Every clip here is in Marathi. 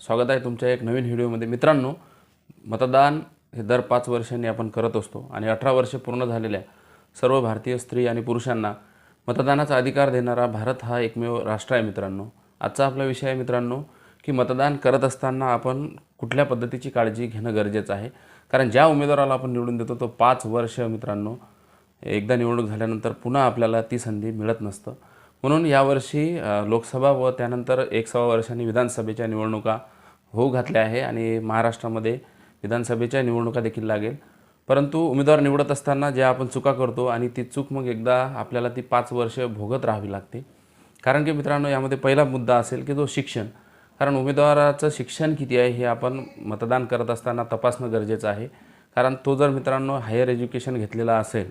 स्वागत आहे तुमच्या एक नवीन व्हिडिओमध्ये. मित्रांनो मतदान हे दर पाच वर्षांनी आपण करत असतो आणि अठरा वर्षे पूर्ण झालेल्या सर्व भारतीय स्त्री आणि पुरुषांना मतदानाचा अधिकार देणारा भारत हा एकमेव राष्ट्र आहे मित्रांनो. आजचा आपला विषय आहे मित्रांनो की मतदान करत असताना आपण कुठल्या पद्धतीची काळजी घेणं गरजेचं आहे? कारण ज्या उमेदवाराला आपण निवडून देतो तो पाच वर्ष मित्रांनो एकदा निवडणूक झाल्यानंतर पुन्हा आपल्याला ती संधी मिळत नसतं. म्हणून यावर्षी लोकसभा व त्यानंतर एक सव्वा वर्षांनी विधानसभेच्या निवडणुका होऊ घातल्या आहे आणि महाराष्ट्रामध्ये विधानसभेच्या निवडणुका देखील लागेल. परंतु उमेदवार निवडत असताना ज्या आपण चुका करतो आणि ती चूक मग एकदा आपल्याला ती पाच वर्ष भोगत राहावी लागते. कारण की मित्रांनो यामध्ये पहिला मुद्दा असेल की जो शिक्षण. कारण उमेदवाराचं शिक्षण किती आहे हे आपण मतदान करत असताना तपासणं गरजेचं आहे. कारण तो जर मित्रांनो हायर एज्युकेशन घेतलेला असेल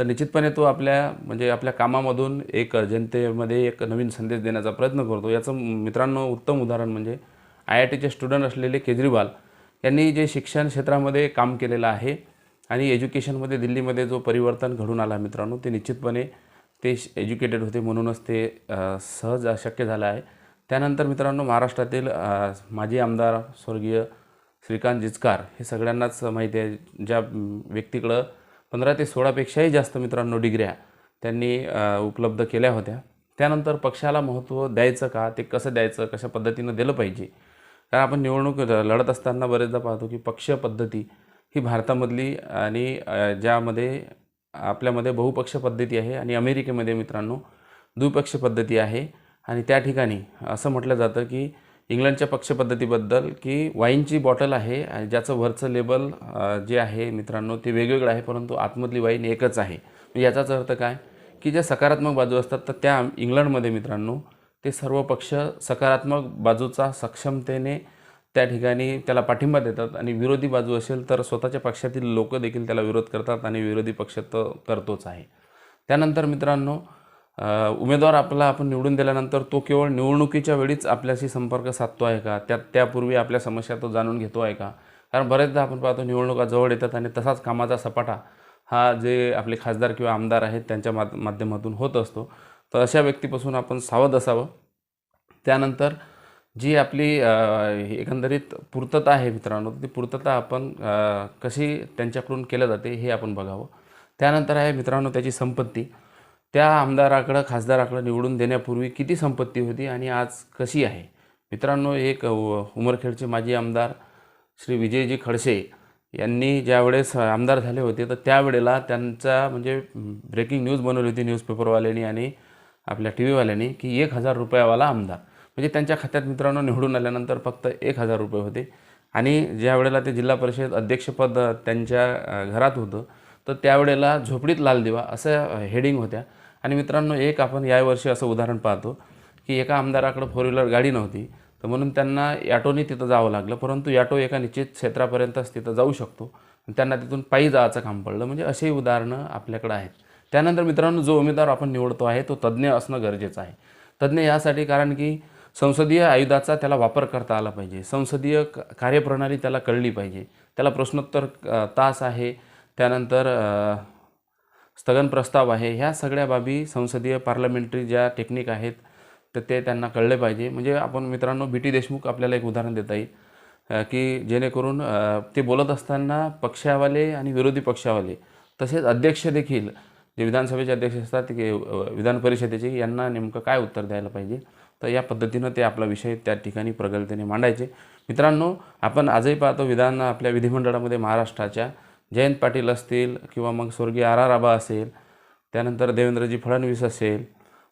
तर निश्चितपणे तो आपल्या म्हणजे आपल्या कामामधून एक जनतेमध्ये एक नवीन संदेश देण्याचा प्रयत्न करतो. याचं मित्रांनो उत्तम उदाहरण म्हणजे आय आय टीचे स्टुडंट असलेले केजरीवाल यांनी जे शिक्षण क्षेत्रामध्ये काम केलेलं आहे आणि एज्युकेशनमध्ये दिल्लीमध्ये जो परिवर्तन घडून आला मित्रांनो ते निश्चितपणे ते एज्युकेटेड होते म्हणूनच ते सहज शक्य झालं आहे. त्यानंतर मित्रांनो महाराष्ट्रातील माजी आमदार स्वर्गीय श्रीकांत जिचकार हे सगळ्यांनाच माहिती आहे. ज्या व्यक्तीकडं पंधरा ते सोळापेक्षाही जास्त मित्रांनो डिग्र्या त्यांनी उपलब्ध केल्या होत्या. त्यानंतर पक्षाला महत्त्व द्यायचं का ते कसं द्यायचं कशा पद्धतीनं दिलं पाहिजे कारण आपण निवडणूक लढत असताना बरेचदा पाहतो की पक्ष पद्धती ही भारतामधली आणि ज्यामध्ये आपल्यामध्ये बहुपक्ष पद्धती आहे आणि अमेरिकेमध्ये मित्रांनो द्विपक्ष पद्धती आहे. आणि त्या ठिकाणी असं म्हटलं जातं की इंग्लंडच्या पक्षपद्धतीबद्दल की वाईनची बॉटल आहे आणि ज्याचं वरचं लेबल जे आहे मित्रांनो ते वेगवेगळं आहे परंतु आतमधली वाईन एकच आहे. म्हणजे याचाच अर्थ काय? की ज्या सकारात्मक बाजू असतात तर त्या इंग्लंडमध्ये मित्रांनो ते सर्व पक्ष सकारात्मक बाजूचा सक्षमतेने त्या ठिकाणी त्याला पाठिंबा देतात आणि विरोधी बाजू असेल तर स्वतःच्या पक्षातील लोक देखील त्याला विरोध करतात आणि विरोधी पक्ष तर करतोच आहे. त्यानंतर मित्रांनो उमेदवार आपला आपण निवडून दिल्यानंतर तो केवळ निवडणुकीच्या वेळीच आपल्याशी संपर्क साधतो आहे का? त्यात त्यापूर्वी आपल्या समस्या तो जाणून घेतो आहे का? कारण बरेचदा आपण पाहतो निवडणुका जवळ येतात आणि तसाच कामाचा सपाटा हा जे आपले खासदार किंवा आमदार आहेत त्यांच्या माध माध्यमातून होत असतो. तर अशा व्यक्तीपासून आपण सावध असावं. त्यानंतर जी आपली एकंदरीत पूर्तता आहे मित्रांनो ती पूर्तता आपण कशी त्यांच्याकडून केल्या जाते हे आपण बघावं. त्यानंतर आहे मित्रांनो त्याची संपत्ती. त्या आमदाराकडं खासदाराकडं निवडून देण्यापूर्वी किती संपत्ती होती आणि आज कशी आहे? मित्रांनो एक उमरखेडचे माजी आमदार श्री विजयजी खडसे यांनी ज्यावेळेस आमदार झाले होते तर त्यावेळेला त्यांचा म्हणजे ब्रेकिंग न्यूज बनवली होती न्यूजपेपरवाल्यांनी आणि आपल्या टी व्हीवाल्यांनी की एक हजार रुपयावाला आमदार. म्हणजे त्यांच्या खात्यात मित्रांनो निवडून आल्यानंतर फक्त एक हजार रुपये होते. आणि ज्या वेळेला ते जिल्हा परिषद अध्यक्षपद त्यांच्या घरात होतं तर त्यावेळेला झोपडीत लाल दिवा असं हेडिंग होत्या. आणि मित्रांनो एक आपण यावर्षी असं उदाहरण पाहतो की एका आमदाराकडं फोर व्हीलर गाडी नव्हती तर म्हणून त्यांना ॲटोनी तिथं जावं लागलं. परंतु ॲटो एका निश्चित क्षेत्रापर्यंतच तिथं जाऊ शकतो त्यांना तिथून पायी जायचं काम पडलं. म्हणजे अशी उदाहरणं आपल्याकडं आहेत. त्यानंतर मित्रांनो जो उमेदवार आपण निवडतो आहे तो तज्ज्ञ असणं गरजेचं आहे. तज्ज्ञ यासाठी कारण की संसदीय आयुधाचा त्याला वापर करता आला पाहिजे. संसदीय क- कार्यप्रणाली त्याला कळली पाहिजे. त्याला प्रश्नोत्तर तास आहे. त्यानंतर स्थगन प्रस्ताव आहे. ह्या सगळ्या बाबी संसदीय पार्लमेंटरी ज्या टेक्निक आहेत तर ते त्यांना कळले पाहिजे. म्हणजे आपण मित्रांनो बी. टी. देशमुख आपल्याला एक उदाहरण देता येईल की जेणेकरून ते बोलत असताना पक्षावाले आणि विरोधी पक्षावाले तसेच अध्यक्ष देखील जे विधानसभेचे अध्यक्ष असतात ते विधान परिषदेचे यांना नेमकं काय उत्तर द्यायला पाहिजे? तर या पद्धतीनं ते आपला विषय त्या ठिकाणी प्रगल्भतेने मांडायचे. मित्रांनो आपण आजही पाहतो विधान आपल्या विधिमंडळामध्ये महाराष्ट्राच्या जयंत पाटील असतील किंवा मग स्वर्गीय आर आर आबा असेल त्यानंतर देवेंद्रजी फडणवीस असेल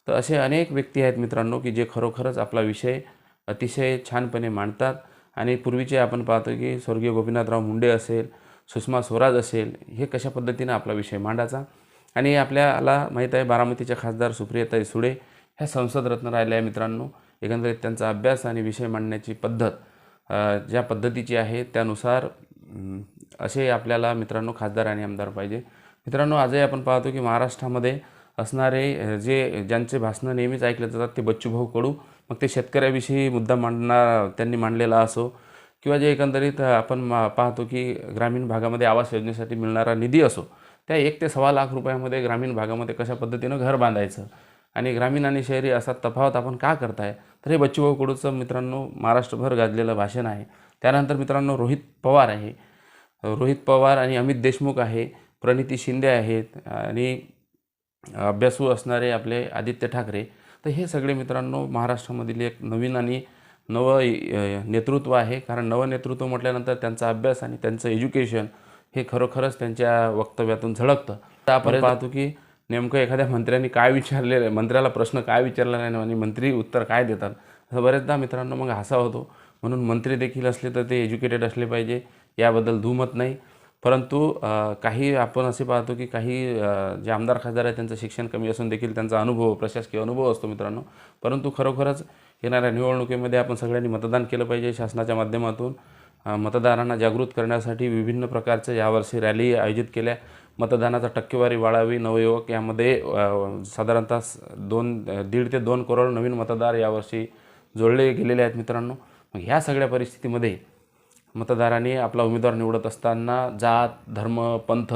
तर असे अनेक व्यक्ती आहेत मित्रांनो की जे खरोखरच आपला विषय अतिशय छानपणे मांडतात. आणि पूर्वीचे आपण पाहतो की स्वर्गीय गोपीनाथराव मुंडे असेल सुषमा स्वराज असेल हे कशा पद्धतीनं आपला विषय मांडायचा? आणि आपल्याला माहीत आहे बारामतीच्या खासदार सुप्रियाताई सुळे ह्या संसदरत्न राहिल्या आहे मित्रांनो. एकंदरीत त्यांचा अभ्यास आणि विषय मांडण्याची पद्धत ज्या पद्धतीची आहे त्यानुसार असे आपल्याला मित्रांनो खासदार आणि आमदार पाहिजे. मित्रांनो आजही आपण पाहतो की महाराष्ट्रामध्ये असणारे जे ज्यांचे भाषणं नेहमीच ऐकले जातात ते बच्चूभाऊ कडू. मग ते शेतकऱ्याविषयी मुद्दा मांडणार त्यांनी मांडलेला असो किंवा जे एकंदरीत आपण मा- पाहतो की ग्रामीण भागामध्ये आवास योजनेसाठी मिळणारा निधी असो त्या एक ते सव्वा लाख रुपयामध्ये ग्रामीण भागामध्ये कशा पद्धतीनं घर बांधायचं आणि ग्रामीण आणि शहरी असा तफावत आपण का करताय? तर हे बच्चूभाऊ कडूचं मित्रांनो महाराष्ट्रभर गाजलेलं भाषण आहे. त्यानंतर मित्रांनो रोहित पवार आहे. रोहित पवार आणि अमित देशमुख आहे प्रणिती शिंदे आहेत आणि अभ्यासू असणारे आपले आदित्य ठाकरे. तर हे सगळे मित्रांनो महाराष्ट्रामधील एक नवीन आणि नवं नेतृत्व आहे. कारण नवं नेतृत्व म्हटल्यानंतर त्यांचा अभ्यास आणि त्यांचं एज्युकेशन हे खरोखरच त्यांच्या वक्तव्यातून झळकतं. तर आपण पाहतो की नेमकं एखाद्या मंत्र्यांनी काय विचारलेलं मंत्र्याला प्रश्न काय विचारला नाही आणि मंत्री उत्तर काय देतात. असं बरेचदा मित्रांनो मग हसा होतो. म्हणून मंत्री देखील असले तर ते एज्युकेटेड असले पाहिजे. याबद्दल दुमत नाही. परंतु काही आपण असे पाहतो की काही जे आमदार खासदार आहेत त्यांचं शिक्षण कमी असून देखील त्यांचा अनुभव प्रशासकीय अनुभव असतो मित्रांनो. परंतु खरोखरच येणाऱ्या निवडणुकीमध्ये आपण सगळ्यांनी मतदान केलं पाहिजे शासनाच्या माध्यमातून. मतदारांना जागृत करण्यासाठी विभिन्न प्रकारच्या यावर्षी रॅली आयोजित केल्या. मतदानाचा टक्केवारी वाढावी नवयुवक यामध्ये साधारणतः दोन दीड ते दोन करोड नवीन मतदार यावर्षी जोडले गेलेले आहेत मित्रांनो. मग ह्या सगळ्या परिस्थितीमध्ये मतदारांनी आपला उमेदवार निवडत असताना जात धर्म पंथ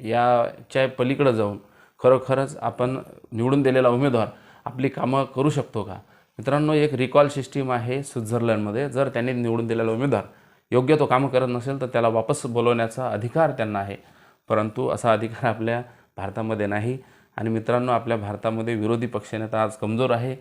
याच्या पलीकडं जाऊन खरोखरच आपण निवडून दिलेला उमेदवार आपली कामं करू शकतो का? मित्रांनो एक रिकॉल सिस्टीम आहे स्वित्झर्लंडमध्ये. जर त्यांनी निवडून दिलेला उमेदवार योग्य तो कामं करत नसेल तर त्याला वापस बोलवण्याचा अधिकार त्यांना आहे. परंतु असा अधिकार आपल्या भारतामध्ये नाही. आणि मित्रांनो आपल्या भारतामध्ये विरोधी पक्षनेता आज कमजोर आहे.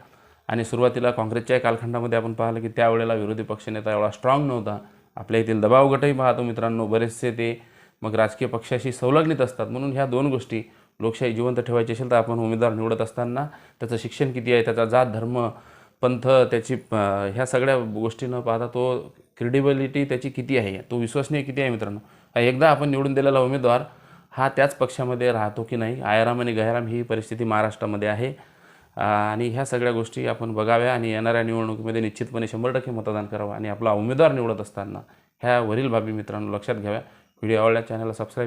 आणि सुरुवातीला काँग्रेसच्या कालखंडामध्ये आपण पाहिलं की त्यावेळेला विरोधी पक्षनेता एवढा स्ट्रॉंग नव्हता. आपल्या येथील दबाव गटही पाहतो मित्रांनो बरेचसे ते मग राजकीय पक्षाशी संलग्नित असतात. म्हणून ह्या दोन गोष्टी लोकशाही जिवंत ठेवायची असेल तर आपण उमेदवार निवडत असताना त्याचं शिक्षण किती आहे त्याचा जात धर्म पंथ त्याची ह्या सगळ्या गोष्टी न पाहता तो क्रेडिबिलिटी त्याची किती आहे तो विश्वसनीय किती आहे मित्रांनो? एकदा आपण निवडून दिलेला उमेदवार हा त्याच पक्षामध्ये राहतो की नाही? आयाराम आणि गयाराम ही परिस्थिती महाराष्ट्रामध्ये आहे. आणि ह्या सगळ्या गोष्टी आपण बघाव्या आणि येणाऱ्या निवडणुकीमध्ये निश्चितपणे शंभर टक्के मतदान करावं आणि आपला उमेदवार निवडत असताना ह्या वरील बाबी मित्रांनो लक्षात घ्याव्या. व्हिडिओ आवडल्या चॅनलला सबस्क्राईब